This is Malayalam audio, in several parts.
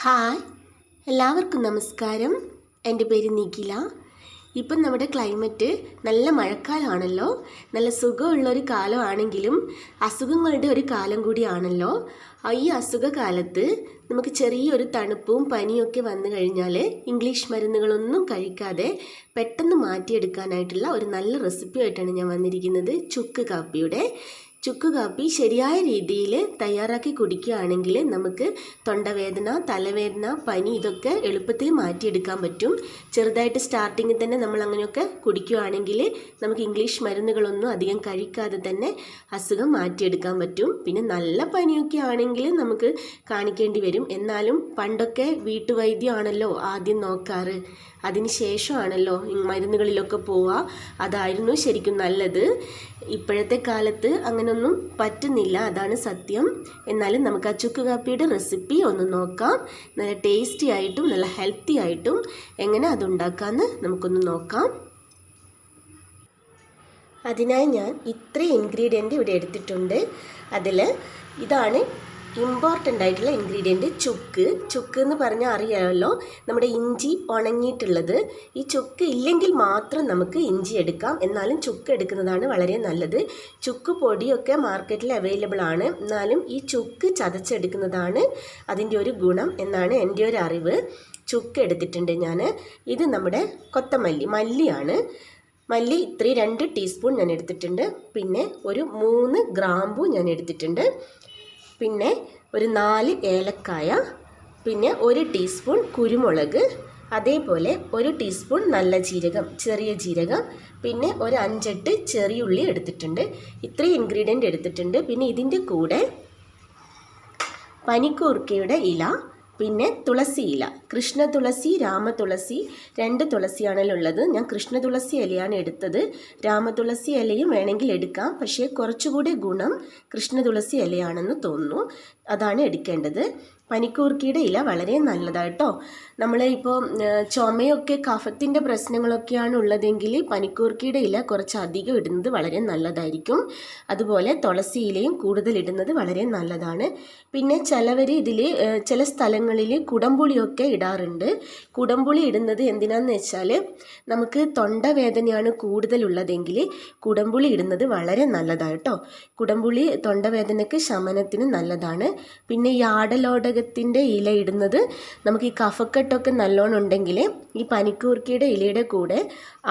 ഹായ് എല്ലാവർക്കും നമസ്കാരം. എന്റെ പേര് നിഖില. ഇപ്പം നമ്മുടെ ക്ലൈമറ്റ് നല്ല മഴക്കാലമാണല്ലോ നല്ല സുഖമുള്ളൊരു കാലമാണെങ്കിലും അസുഖങ്ങളുടെ ഒരു കാലം കൂടിയാണല്ലോ. ഈ അസുഖകാലത്ത് നമുക്ക് ചെറിയൊരു തണുപ്പും പനിയൊക്കെ വന്നു കഴിഞ്ഞാൽ ഇംഗ്ലീഷ് മരുന്നുകളൊന്നും കഴിക്കാതെ പെട്ടെന്ന് മാറ്റിയെടുക്കാനായിട്ടുള്ള ഒരു നല്ല റെസിപ്പിയായിട്ടാണ് ഞാൻ വന്നിരിക്കുന്നത് ചുക്ക് കാപ്പിയുടെ. ചുക്ക് കാപ്പി ശരിയായ രീതിയിൽ തയ്യാറാക്കി കുടിക്കുകയാണെങ്കിൽ നമുക്ക് തൊണ്ടവേദന തലവേദന പനി ഇതൊക്കെ എളുപ്പത്തിൽ മാറ്റിയെടുക്കാൻ പറ്റും. ചെറുതായിട്ട് സ്റ്റാർട്ടിങ്ങിൽ തന്നെ നമ്മൾ അങ്ങനെയൊക്കെ കുടിക്കുകയാണെങ്കിൽ നമുക്ക് ഇംഗ്ലീഷ് മരുന്നുകളൊന്നും അധികം കഴിക്കാതെ തന്നെ അസുഖം മാറ്റിയെടുക്കാൻ പറ്റും. പിന്നെ നല്ല പനിയൊക്കെ ആണെങ്കിൽ നമുക്ക് കാണിക്കേണ്ടി വരും. എന്നാലും പണ്ടൊക്കെ വീട്ടുവൈദ്യമാണല്ലോ ആദ്യം നോക്കാറ്. അതിന് ശേഷമാണല്ലോ ഈ മരുന്നുകളിലൊക്കെ പോവുക. അതായിരുന്നു ശരിക്കും നല്ലത്. ഇപ്പോഴത്തെ കാലത്ത് അങ്ങനൊന്നും പറ്റുന്നില്ല. അതാണ് സത്യം. എന്നാലും നമുക്ക് ആ ചുക്ക് കാപ്പിയുടെ റെസിപ്പി ഒന്ന് നോക്കാം. നല്ല ടേസ്റ്റി ആയിട്ടും നല്ല ഹെൽത്തി ആയിട്ടും എങ്ങനെ അതുണ്ടാക്കാമെന്ന് നമുക്കൊന്ന് നോക്കാം. അതിനായി ഞാൻ ഇത്രയും ഇൻഗ്രീഡിയന്റ് ഇവിടെ എടുത്തിട്ടുണ്ട്. അതിൽ ഇതാണ് ഇമ്പോർട്ടന്റ് ആയിട്ടുള്ള ഇൻഗ്രീഡിയന്റ് ചുക്ക്. ചുക്ക് എന്ന് പറഞ്ഞാൽ അറിയാമല്ലോ നമ്മുടെ ഇഞ്ചി ഉണങ്ങിയിട്ടുള്ളത്. ഈ ചുക്ക് ഇല്ലെങ്കിൽ മാത്രം നമുക്ക് ഇഞ്ചി എടുക്കാം. എന്നാലും ചുക്ക് എടുക്കുന്നതാണ് വളരെ നല്ലത്. ചുക്ക് പൊടിയൊക്കെ മാർക്കറ്റിൽ അവൈലബിൾ ആണ്. എന്നാലും ഈ ചുക്ക് ചതച്ചെടുക്കുന്നതാണ് അതിന്റെ ഒരു ഗുണം എന്നാണ് എന്റെ ഒരു അറിവ്. ചുക്ക് എടുത്തിട്ടുണ്ട് ഞാൻ. ഇത് നമ്മുടെ കൊത്തമല്ലി മല്ലിയാണ്. മല്ലി ഇത്രയും രണ്ട് ടീസ്പൂൺ ഞാൻ എടുത്തിട്ടുണ്ട്. പിന്നെ ഒരു മൂന്ന് ഗ്രാമ്പു ഞാൻ എടുത്തിട്ടുണ്ട്. പിന്നെ ഒരു നാല് ഏലക്കായ പിന്നെ ഒരു ടീസ്പൂൺ കുരുമുളക് അതേപോലെ ഒരു ടീസ്പൂൺ നല്ല ജീരകം ചെറിയ ജീരകം പിന്നെ ഒരു അഞ്ചെട്ട് ചെറിയുള്ളി എടുത്തിട്ടുണ്ട്. ഇത്രയും ഇൻഗ്രീഡിയന്റ് എടുത്തിട്ടുണ്ട്. പിന്നെ ഇതിന്റെ കൂടെ പനിക്കൂർക്കയുടെ ഇല പിന്നെ തുളസി ഇല. കൃഷ്ണ തുളസി രാമ തുളസി രണ്ട് തുളസിയാണല്ലോ ഉള്ളത് ഞാൻ കൃഷ്ണ തുളസി ഇലയാണ് എടുത്തത്. രാമ തുളസി ഇലയും വേണമെങ്കിൽ എടുക്കാം. പക്ഷേ കുറച്ചുകൂടി ഗുണം കൃഷ്ണ തുളസി ഇലയാണെന്ന് തോന്നുന്നു. അതാണ് എടുക്കേണ്ടത്. പനിക്കൂർക്കയുടെ ഇല വളരെ നല്ലതാട്ടോ. നമ്മൾ ഇപ്പോൾ ചുമയൊക്കെ കഫത്തിന്റെ പ്രശ്നങ്ങളൊക്കെയാണ് ഉള്ളതെങ്കിൽ പനിക്കൂർക്കയുടെ ഇല കുറച്ച് അധികം ഇടുന്നത് വളരെ നല്ലതായിരിക്കും. അതുപോലെ തുളസി ഇലയും കൂടുതൽ ഇടുന്നത് വളരെ നല്ലതാണ്. പിന്നെ ചിലവർ ഇതിൽ ചില സ്ഥലങ്ങളിൽ കുടംപുളിയൊക്കെ ഇടാറുണ്ട്. കുടംപുളി ഇടുന്നത് എന്തിനാന്ന് വെച്ചാൽ നമുക്ക് തൊണ്ടവേദനയാണ് കൂടുതലുള്ളതെങ്കിൽ കുടംപുളി ഇടുന്നത് വളരെ നല്ലതാണ് കേട്ടോ കുടംപുളി തൊണ്ടവേദനയ്ക്ക് ശമനത്തിന് നല്ലതാണ്. പിന്നെ ഈ ആടലോടകത്തിന്റെ ഇല ഇടുന്നത്. നമുക്ക് ഈ കഫക്കെട്ടൊക്കെ നല്ലോണം ഉണ്ടെങ്കിൽ ഈ പനിക്കൂർക്കയുടെ ഇലയുടെ കൂടെ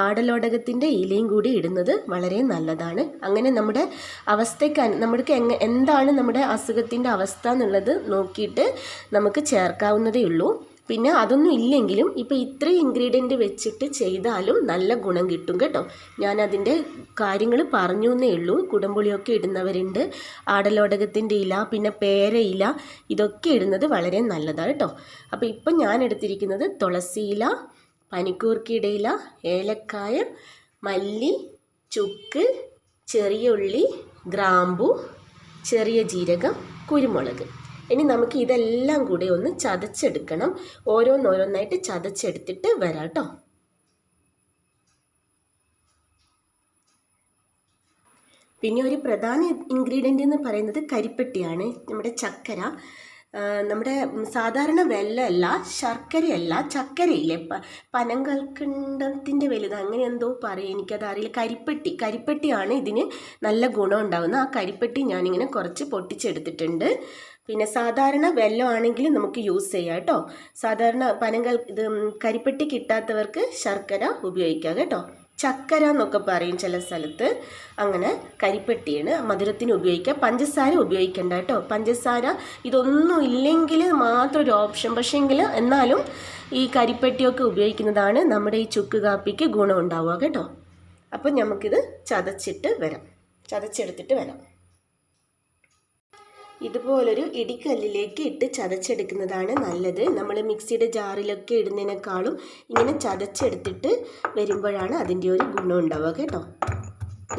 ആടലോടകത്തിന്റെ ഇലയും കൂടി ഇടുന്നത് വളരെ നല്ലതാണ്. അങ്ങനെ നമ്മുടെ അവസ്ഥയ്ക്ക് നമ്മൾക്ക് എന്താണ് നമ്മുടെ അസുഖത്തിന്റെ അവസ്ഥ എന്നുള്ളത് നോക്കിയിട്ട് നമുക്ക് ചേർക്കാവുന്നതേ ഉള്ളൂ. പിന്നെ അതൊന്നും ഇല്ലെങ്കിലും ഇപ്പോൾ ഇത്രയും ഇൻഗ്രീഡിയന്റ് വെച്ചിട്ട് ചെയ്താലും നല്ല ഗുണം കിട്ടും കേട്ടോ. ഞാൻ അതിന്റെ കാര്യങ്ങൾ പറഞ്ഞു എന്നേ ഉള്ളൂ. കുടംപുളിയൊക്കെ ഇടുന്നവരുണ്ട്. ആടലോടകത്തിന്റെ ഇല പിന്നെ പേരയില ഇതൊക്കെ ഇടുന്നത് വളരെ നല്ലതാണ് കേട്ടോ. അപ്പോൾ ഇപ്പം ഞാൻ എടുത്തിരിക്കുന്നത് തുളസി തുളസിയില പനിക്കൂർക്കിയുടെ ഇല ഏലക്കായ മല്ലി ചുക്ക് ചെറിയ ഉള്ളി ഗ്രാമ്പു ചെറിയ ജീരകം കുരുമുളക്. ഇനി നമുക്ക് ഇതെല്ലാം കൂടി ഒന്ന് ചതച്ചെടുക്കണം. ഓരോന്നോരോന്നായിട്ട് ചതച്ചെടുത്തിട്ട് വരാം കേട്ടോ പിന്നെ ഒരു പ്രധാന ഇൻഗ്രീഡിയന്റ് എന്ന് പറയുന്നത് കരിപ്പെട്ടിയാണ്. നമ്മുടെ ചക്കര. നമ്മുടെ സാധാരണ വെല്ലമല്ല ശർക്കരയല്ല ചക്കരയില്ലേ? പനം പനങ്കൽക്കണ്ടത്തിന്റെ വലുത് അങ്ങനെ എന്തോ പറയും. എനിക്കത് അറിയില്ല കരിപ്പെട്ടി കരിപ്പെട്ടിയാണ് ഇതിന് നല്ല ഗുണം ഉണ്ടാകുന്നത് ആ കരിപ്പെട്ടി ഞാനിങ്ങനെ കുറച്ച് പൊട്ടിച്ചെടുത്തിട്ടുണ്ട്. പിന്നെ സാധാരണ വെല്ലം ആണെങ്കിൽ നമുക്ക് യൂസ് ചെയ്യാം കേട്ടോ. സാധാരണ പനങ്കൽ ഇത് കരിപ്പെട്ടി കിട്ടാത്തവർക്ക് ശർക്കര ഉപയോഗിക്കാം കേട്ടോ. ചക്കര എന്നൊക്കെ പറയും ചില സ്ഥലത്ത്. അങ്ങനെ കരിപ്പെട്ടിയാണ് മധുരത്തിന് ഉപയോഗിക്കുക പഞ്ചസാര ഉപയോഗിക്കേണ്ട കേട്ടോ. പഞ്ചസാര ഇതൊന്നും ഇല്ലെങ്കിൽ മാത്രം ഒരു ഓപ്ഷൻ. പക്ഷേങ്കിൽ എന്നാലും ഈ കരിപ്പെട്ടിയൊക്കെ ഉപയോഗിക്കുന്നതാണ് നമ്മുടെ ഈ ചുക്ക് കാപ്പിക്ക് ഗുണം ഉണ്ടാവുക കേട്ടോ. അപ്പം നമുക്കിത് ചതച്ചിട്ട് വരാം. ചതച്ചെടുത്തിട്ട് വരാം. ഇതുപോലൊരു ഇടിക്കല്ലിലേക്ക് ഇട്ട് ചതച്ചെടുക്കുന്നതാണ് നല്ലത്. നമ്മൾ മിക്സിയുടെ ജാറിലൊക്കെ ഇടുന്നതിനേക്കാളും ഇങ്ങനെ ചതച്ചെടുത്തിട്ട് വരുമ്പോഴാണ് അതിന്റെ ഒരു ഗുണം ഉണ്ടാവുക കേട്ടോ.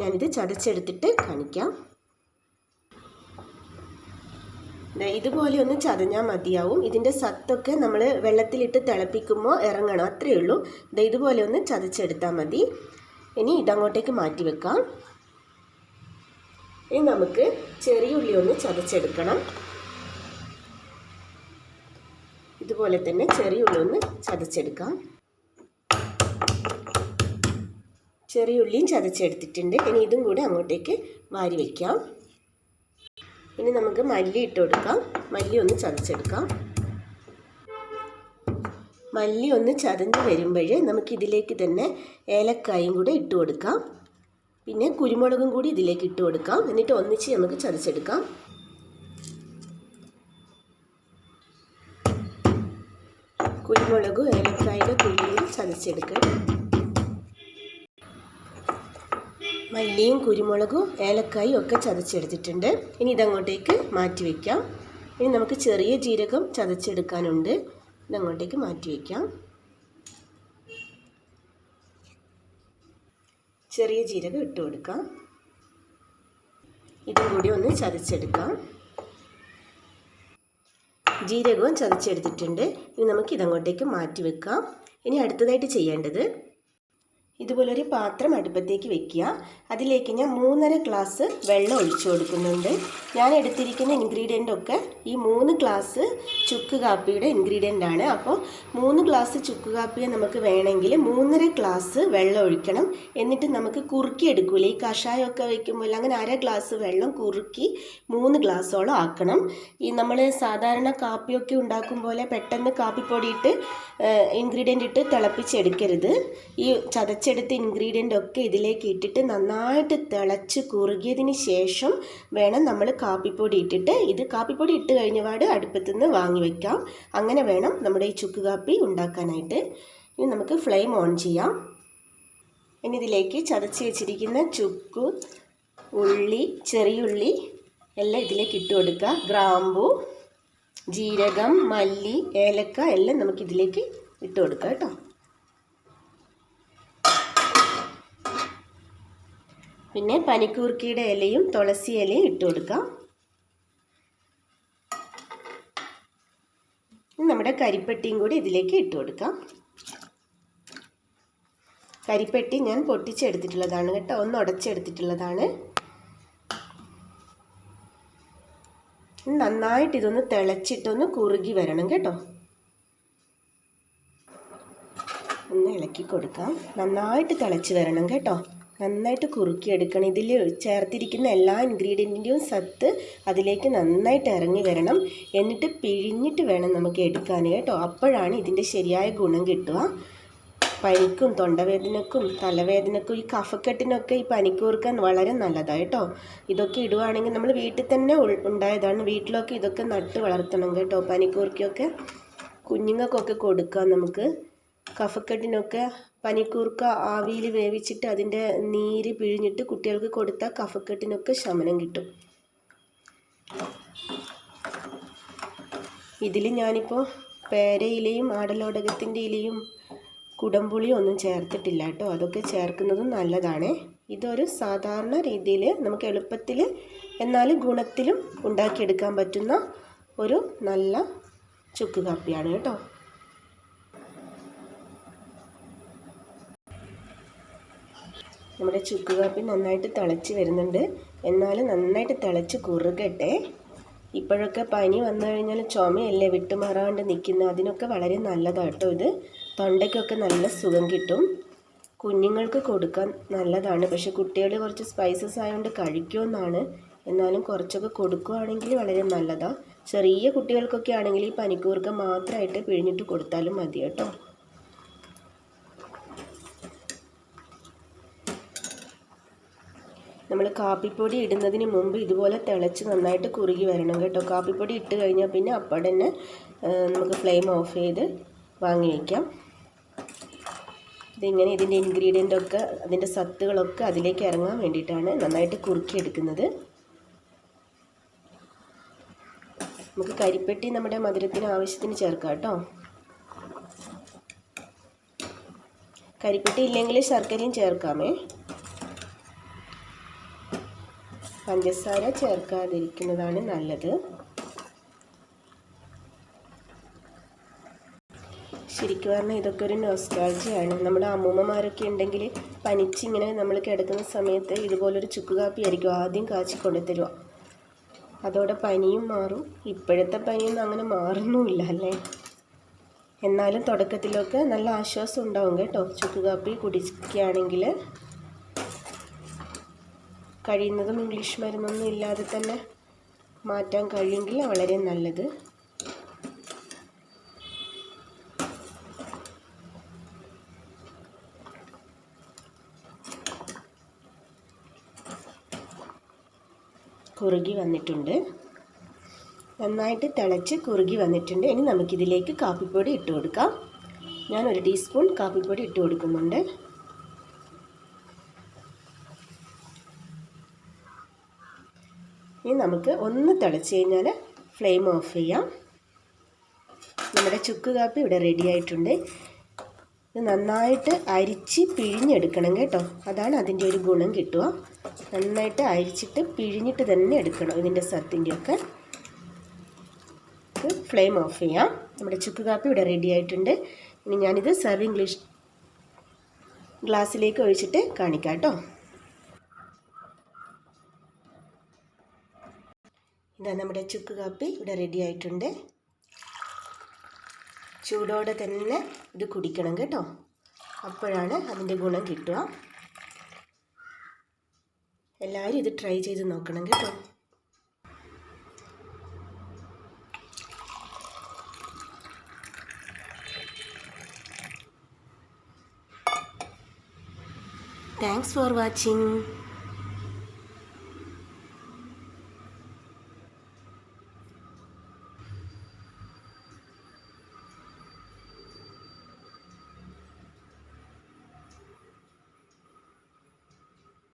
ഞാനിത് ചതച്ചെടുത്തിട്ട് കാണിക്കാം. ഇതുപോലെ ഒന്ന് ചതഞ്ഞാൽ മതിയാവും. ഇതിന്റെ സത്തൊക്കെ നമ്മൾ വെള്ളത്തിലിട്ട് തിളപ്പിക്കുമ്പോൾ ഇറങ്ങണം അത്രയേ ഉള്ളൂ. ഇതുപോലെ ഒന്ന് ചതച്ചെടുത്താൽ മതി. ഇനി ഇതങ്ങോട്ടേക്ക് മാറ്റി വെക്കാം. ഇനി നമുക്ക് ചെറിയ ഉള്ളി ഒന്ന് ചതച്ചെടുക്കണം. ഇതുപോലെ തന്നെ ചെറിയ ഉള്ളി ഒന്ന് ചതച്ചെടുക്കാം. ചെറിയ ഉള്ളിയും ചതച്ചെടുത്തിട്ടുണ്ട്. ഇനി ഇതും കൂടി അങ്ങോട്ടേക്ക് വാരി വയ്ക്കാം ഇനി നമുക്ക് മല്ലി ഇട്ട് കൊടുക്കാം. മല്ലി ഒന്ന് ചതച്ചെടുക്കാം. മല്ലി ഒന്ന് ചതഞ്ഞ് വരുമ്പോൾ നമുക്ക് ഇതിലേക്ക് തന്നെ ഏലക്കായും കൂടെ ഇട്ട് കൊടുക്കാം. പിന്നെ കുരുമുളകും കൂടി ഇതിലേക്ക് ഇട്ട് കൊടുക്കാം. എന്നിട്ട് ഒന്നിച്ച് നമുക്ക് ചതച്ചെടുക്കാം. കുരുമുളകും ഏലക്കായുടെ കുരുവും ചതച്ചെടുക്കാം മല്ലിയും കുരുമുളകും ഏലക്കായും ഒക്കെ ചതച്ചെടുത്തിട്ടുണ്ട്. ഇനി ഇതങ്ങോട്ടേക്ക് മാറ്റി വയ്ക്കാം ഇനി നമുക്ക് ചെറിയ ജീരകം ചതച്ചെടുക്കാനുണ്ട്. ഇതങ്ങോട്ടേക്ക് മാറ്റി വയ്ക്കാം ചെറിയ ജീരകം ഇട്ട് കൊടുക്കാം. ഇതും കൂടി ഒന്ന് ചതച്ചെടുക്കാം. ജീരകവും ചതച്ചെടുത്തിട്ടുണ്ട്. ഇനി നമുക്ക് ഇതങ്ങോട്ടേക്ക് മാറ്റി വെക്കാം. ഇനി അടുത്തതായിട്ട് ചെയ്യേണ്ടത് ഇതുപോലൊരു പാത്രം അടുപ്പത്തേക്ക് വെക്കുക. അതിലേക്ക് ഞാൻ മൂന്നര ഗ്ലാസ് വെള്ളം ഒഴിച്ചു കൊടുക്കുന്നുണ്ട്. ഞാൻ എടുത്തിരിക്കുന്ന ഇൻഗ്രീഡിയന്റ് ഒക്കെ ഈ മൂന്ന് ഗ്ലാസ് ചുക്ക് കാപ്പിയുടെ ഇൻഗ്രീഡിയന്റ് ആണ്. അപ്പോൾ മൂന്ന് ഗ്ലാസ് ചുക്ക് കാപ്പിയെ നമുക്ക് വേണമെങ്കിൽ മൂന്നര ഗ്ലാസ് വെള്ളം ഒഴിക്കണം. എന്നിട്ട് നമുക്ക് കുറുക്കി എടുക്കൂലേ? ഈ കഷായമൊക്കെ വെക്കുമ്പോൾ അങ്ങനെ അര ഗ്ലാസ് വെള്ളം കുറുക്കി മൂന്ന് ഗ്ലാസ്സോളം ആക്കണം. ഈ നമ്മൾ സാധാരണ കാപ്പിയൊക്കെ ഉണ്ടാക്കും പോലെ പെട്ടെന്ന് കാപ്പിപ്പൊടിയിട്ട് ഇൻഗ്രീഡിയന്റ് ഇട്ട് തിളപ്പിച്ചെടുക്കരുത് ഈ ചതച്ച അരച്ചെടുത്ത ഇൻഗ്രീഡിയന്റ് ഒക്കെ ഇതിലേക്ക് ഇട്ടിട്ട് നന്നായിട്ട് തിളച്ച് കുറുകിയതിന് ശേഷം വേണം നമ്മൾ കാപ്പിപ്പൊടി ഇട്ടിട്ട് ഇത് കാപ്പിപ്പൊടി ഇട്ട് കഴിഞ്ഞപാട് അടുപ്പത്തു നിന്ന് വാങ്ങി വയ്ക്കാം അങ്ങനെ വേണം നമ്മുടെ ഈ ചുക്ക് കാപ്പി ഉണ്ടാക്കാനായിട്ട്. ഇനി നമുക്ക് ഫ്ലെയിം ഓൺ ചെയ്യാം. ഇനി ഇതിലേക്ക് ചതച്ച് വെച്ചിരിക്കുന്ന ചുക്ക് ഉള്ളി ചെറിയുള്ളി എല്ലാം ഇതിലേക്ക് ഇട്ട് കൊടുക്കുക. ഗ്രാമ്പു ജീരകം മല്ലി ഏലക്ക എല്ലാം നമുക്കിതിലേക്ക് ഇട്ട് കൊടുക്കാം കേട്ടോ. പിന്നെ പനിക്കൂർക്കിയുടെ ഇലയും തുളസി ഇലയും ഇട്ട് കൊടുക്കാം. നമ്മുടെ കരിപ്പെട്ടിയും കൂടി ഇതിലേക്ക് ഇട്ട് കൊടുക്കാം. കരിപ്പെട്ടി ഞാൻ പൊട്ടിച്ചെടുത്തിട്ടുള്ളതാണ് കേട്ടോ. ഒന്ന് ഉടച്ചെടുത്തിട്ടുള്ളതാണ്. നന്നായിട്ട് ഇതൊന്ന് തിളച്ചിട്ടൊന്ന് കുറുകി വരണം കേട്ടോ. ഒന്ന് ഇളക്കി കൊടുക്കാം. നന്നായിട്ട് തിളച്ച് വരണം കേട്ടോ. നന്നായിട്ട് കുറുക്കിയെടുക്കണം. ഇതിൽ ചേർത്തിരിക്കുന്ന എല്ലാ ഇൻഗ്രീഡിയന്റിന്റെയും സത്ത് അതിലേക്ക് നന്നായിട്ട് ഇറങ്ങി വരണം. എന്നിട്ട് പിഴിഞ്ഞിട്ട് വേണം നമുക്ക് എടുക്കാൻ കേട്ടോ. അപ്പോഴാണ് ഇതിന്റെ ശരിയായ ഗുണം കിട്ടുക. പനിക്കും തൊണ്ടവേദനക്കും തലവേദനക്കും ഈ കഫക്കെട്ടിനൊക്കെ ഈ പനിക്കൂർക്കാൻ വളരെ നല്ലതാണ് കേട്ടോ. ഇതൊക്കെ ഇടുവാണെങ്കിൽ നമ്മൾ വീട്ടിൽ തന്നെ ഉണ്ടായതാണ്. വീട്ടിലൊക്കെ ഇതൊക്കെ നട്ട് വളർത്തണം കേട്ടോ പനിക്കൂർക്കൊക്കെ കുഞ്ഞുങ്ങൾക്കൊക്കെ കൊടുക്കാം നമുക്ക്. കഫക്കെട്ടിനൊക്കെ പനിക്കൂർക്ക ആവിയിൽ വേവിച്ചിട്ട് അതിന്റെ നീര് പിഴിഞ്ഞിട്ട് കുട്ടികൾക്ക് കൊടുത്താൽ കഫക്കെട്ടിനൊക്കെ ശമനം കിട്ടും. ഇതിൽ ഞാനിപ്പോൾ പേരയിലയും ആടലോടകത്തിന്റെ ഇലയും കുടംപുളിയും ഒന്നും ചേർത്തിട്ടില്ല കേട്ടോ. അതൊക്കെ ചേർക്കുന്നതും നല്ലതാണ്. ഇതൊരു സാധാരണ രീതിയിൽ നമുക്ക് എളുപ്പത്തിൽ എന്നാൽ ഗുണത്തിലും ഉണ്ടാക്കിയെടുക്കാൻ പറ്റുന്ന ഒരു നല്ല ചുക്ക് കാപ്പിയാണ് കേട്ടോ. നമ്മുടെ ചുക്ക് കാപ്പി നന്നായിട്ട് തിളച്ച് വരുന്നുണ്ട്. എന്നാലും നന്നായിട്ട് തിളച്ച് കുറുകട്ടെ. ഇപ്പോഴൊക്കെ പനി വന്നു കഴിഞ്ഞാൽ ചുമയല്ലേ വിട്ടുമാറാണ്ട് നിൽക്കുന്ന. അതിനൊക്കെ വളരെ നല്ലതാണ് കേട്ടോ ഇത്. തൊണ്ടയ്ക്കൊക്കെ നല്ല സുഖം കിട്ടും. കുഞ്ഞുങ്ങൾക്ക് കൊടുക്കാൻ നല്ലതാണ്. പക്ഷെ കുട്ടികൾ കുറച്ച് സ്പൈസസ് ആയതുകൊണ്ട് കഴിക്കുമെന്നാണ്. എന്നാലും കുറച്ചൊക്കെ കൊടുക്കുകയാണെങ്കിൽ വളരെ നല്ലതാണ് ചെറിയ കുട്ടികൾക്കൊക്കെ ആണെങ്കിൽ ഈ പനിക്കൂർക്ക മാത്രമായിട്ട് പിഴിഞ്ഞിട്ട് കൊടുത്താലും മതി കേട്ടോ നമ്മൾ കാപ്പിപ്പൊടി ഇടുന്നതിന് മുമ്പ് ഇതുപോലെ തിളച്ച് നന്നായിട്ട് കുറുകി വരണം കേട്ടോ. കാപ്പിപ്പൊടി ഇട്ട് കഴിഞ്ഞാൽ പിന്നെ അപ്പോൾ തന്നെ നമുക്ക് ഫ്ലെയിം ഓഫ് ചെയ്ത് വാങ്ങി വയ്ക്കാം. ഇതിങ്ങനെ ഇതിന്റെ ഇൻഗ്രീഡിയന്റൊക്കെ അതിന്റെ സത്തുകളൊക്കെ അതിലേക്ക് ഇറങ്ങാൻ വേണ്ടിയിട്ടാണ് നന്നായിട്ട് കുറുക്കിയെടുക്കുന്നത്. നമുക്ക് കരിപ്പെട്ടി നമ്മുടെ മധുരത്തിന് ആവശ്യത്തിന് ചേർക്കാം കേട്ടോ. കരിപ്പെട്ടി ഇല്ലെങ്കിൽ ശർക്കരയും ചേർക്കാമേ. പഞ്ചസാര ചേർക്കാതിരിക്കുന്നതാണ് നല്ലത്. ശരിക്കും പറഞ്ഞാൽ ഇതൊക്കെ ഒരു നോസ്റ്റാൾജിയാണ് നമ്മുടെ അമ്മൂമ്മമാരൊക്കെ ഉണ്ടെങ്കിൽ പനിച്ചിങ്ങനെ നമ്മൾ കിടക്കുന്ന സമയത്ത് ഇതുപോലൊരു ചുക്ക് കാപ്പി ആയിരിക്കും ആദ്യം കാച്ചി കൊണ്ടുതരുക അതോടെ പനിയും മാറും. ഇപ്പോഴത്തെ പനിയൊന്നും അങ്ങനെ മാറുന്നുമില്ല അല്ലേ? എന്നാലും തുടക്കത്തിലൊക്കെ നല്ല ആശ്വാസം ഉണ്ടാവും കേട്ടോ. ചുക്ക് കാപ്പി കുടിക്കുകയാണെങ്കിൽ കഴിയുന്നതും ഇംഗ്ലീഷ് മരുന്നൊന്നും ഇല്ലാതെ തന്നെ മാറ്റാൻ കഴിയുമെങ്കിൽ വളരെ നല്ലത്. കുറുകി വന്നിട്ടുണ്ട്. നന്നായിട്ട് തിളച്ച് കുറുകി വന്നിട്ടുണ്ട്. ഇനി നമുക്കിതിലേക്ക് കാപ്പിപ്പൊടി ഇട്ട് കൊടുക്കാം. ഞാൻ ഒരു ടീസ്പൂൺ കാപ്പിപ്പൊടി ഇട്ട് കൊടുക്കുന്നുണ്ട്. നമുക്ക് ഒന്ന് തിളച്ച് കഴിഞ്ഞാൽ ഫ്ലെയിം ഓഫ് ചെയ്യാം. നമ്മുടെ ചുക്ക് കാപ്പി ഇവിടെ റെഡി ആയിട്ടുണ്ട്. ഇത് നന്നായിട്ട് അരിച്ച് പിഴിഞ്ഞെടുക്കണം കേട്ടോ. അതാണ് അതിന്റെ ഒരു ഗുണം കിട്ടുക. നന്നായിട്ട് അരിച്ചിട്ട് പിഴിഞ്ഞിട്ട് തന്നെ എടുക്കണം ഇതിന്റെ സത്തിന്റെയൊക്കെ. ഫ്ലെയിം ഓഫ് ചെയ്യാം. നമ്മുടെ ചുക്ക് കാപ്പി ഇവിടെ റെഡി ആയിട്ടുണ്ട്. ഇനി ഞാനിത് സെർവിങ് ഗ്ലിഷ് ഗ്ലാസ്സിലേക്ക് ഒഴിച്ചിട്ട് കാണിക്കാം കേട്ടോ. ഇതാ നമ്മുടെ ചുക്ക് കാപ്പി ഇവിടെ റെഡി ആയിട്ടുണ്ട്. ചൂടോടെ തന്നെ ഇത് കുടിക്കണം കേട്ടോ. അപ്പോഴാണ് അതിന്റെ ഗുണം കിട്ടുക. എല്ലാവരും ഇത് ട്രൈ ചെയ്ത് നോക്കണം കേട്ടോ. Thanks for watching